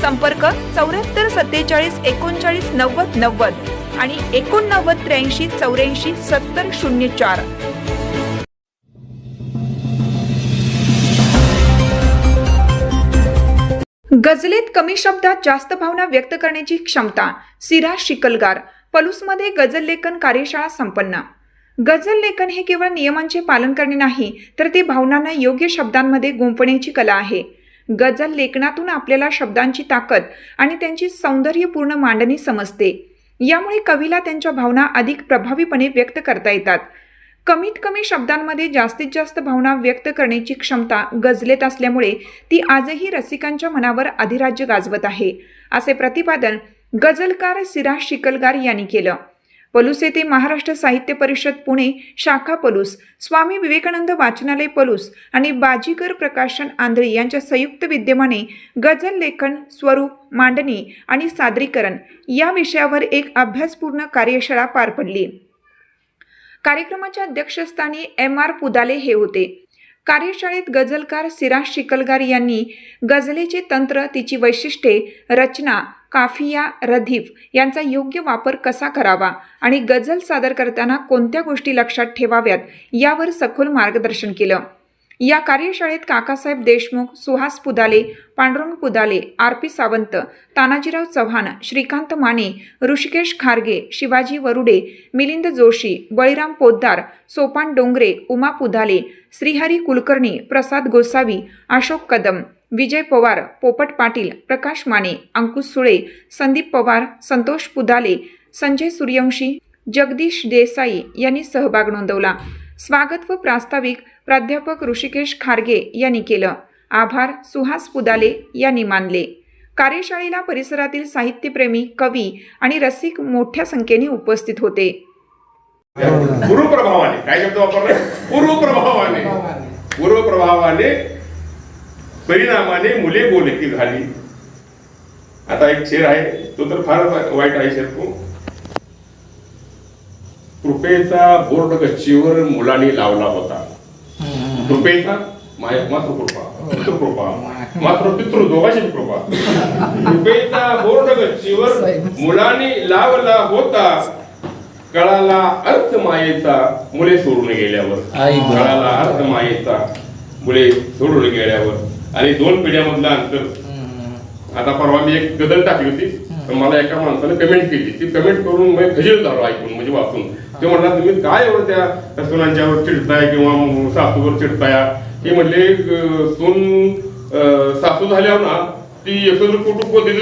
संपर्क चौऱ्याहत्तर सत्तेचाळीस एकोणचाळीस नव्वद नव्वद आणि एकोणनव्वद त्र्याऐंशी चौऱ्याऐंशी सत्तर शून्य चार. गझलेत कमी शब्दात जास्त भावना व्यक्त करण्याची क्षमता सिरा शिकलगार पलूसमध्ये गझल लेखन कार्यशाळा संपन्न. गझल लेखन हे केवळ नियमांचे पालन करणे नाही तर ते भावनांना योग्य शब्दांमध्ये गुंफण्याची कला आहे. गझल लेखनातून आपल्याला शब्दांची ताकद आणि त्यांची सौंदर्यपूर्ण मांडणी समजते. यामुळे कवीला त्यांच्या भावना अधिक प्रभावीपणे व्यक्त करता येतात. कमीत कमी शब्दांमध्ये जास्तीत जास्त भावना व्यक्त करण्याची क्षमता गजलेत असल्यामुळे ती आजही रसिकांच्या मनावर अधिराज्य गाजवत आहे असे प्रतिपादन गझलकार सिराज शिकलगार यांनी केलं. पलूस येथे महाराष्ट्र साहित्य परिषद पुणे शाखा पलूस स्वामी विवेकानंद वाचनालय पलूस आणि बाजीगर प्रकाशन आंध्रे यांच्या संयुक्त विद्यमाने गझल लेखन स्वरूप मांडणी आणि सादरीकरण या विषयावर एक अभ्यासपूर्ण कार्यशाळा पार पडली. कार्यक्रमाच्या अध्यक्षस्थानी एम आर पुदाले हे होते. कार्यशाळेत गझलकार सिराज शिकलगार यांनी गझलेचे तंत्र तिची वैशिष्ट्ये रचना काफिया रधीफ यांचा योग्य वापर कसा करावा आणि गझल सादर करताना कोणत्या गोष्टी लक्षात ठेवाव्यात यावर सखोल मार्गदर्शन केलं. या कार्यशाळेत काकासाहेब देशमुख सुहास पुदाले पांडुरंग पुदाले आर पी सावंत तानाजीराव चव्हाण श्रीकांत माने ऋषिकेश खारगे शिवाजी वरुडे मिलिंद जोशी बळीराम पोद्दार सोपान डोंगरे उमा पुदाले श्रीहरी कुलकर्णी प्रसाद गोसावी अशोक कदम विजय पवार पोपट पाटील प्रकाश माने अंकुश सुळे संदीप पवार संतोष पुदाले संजय सूर्यवंशी जगदीश देसाई यांनी सहभाग नोंदवला. स्वागत व प्रास्ताविक प्राध्यापक ऋषिकेश खारगे यांनी केलं. आभार सुहास पुदाले यांनी मानले. कार्यशाळेला परिसरातील साहित्यप्रेमी कवी आणि रसिक मोठ्या संख्येने उपस्थित होते. गुरुप्रभावाने. काय शब्द वापरला? गुरुप्रभावाने. गुरुप्रभावाने परिणामाने मुले बोलकी झाली. आता एक शेर आहे तो तर फार वाईट आहे शेर तो. कृपेचा बोर्ड गच्चीवर मुलांनी लावला होता. कृपेचा? मात्र कृपा. पितृकृपा मात्र पितृ दोघांची कृपा. कृपेचा बोर्ड गच्चीवर मुलांनी लावला होता. कळाला अर्थ मायेचा मुले सोडून गेल्यावर. कळाला अर्थ मायेचा मुले सोडून गेल्यावर. आणि दोन पिढ्यामधलं अंतर. आता परवा मी एक गदल टाकली होती. तर मला एका माणसाने कमेंट केली. ती कमेंट करून मी खजील झालो ऐकून म्हणजे वाचून. ते म्हणला तुम्ही काय एवढं त्या सुनांच्यावर चिडताय किंवा सासूवर चिडताय? हे म्हणले सून सासू झाल्यावर ना ती एकत्र कुटुंब पद्धती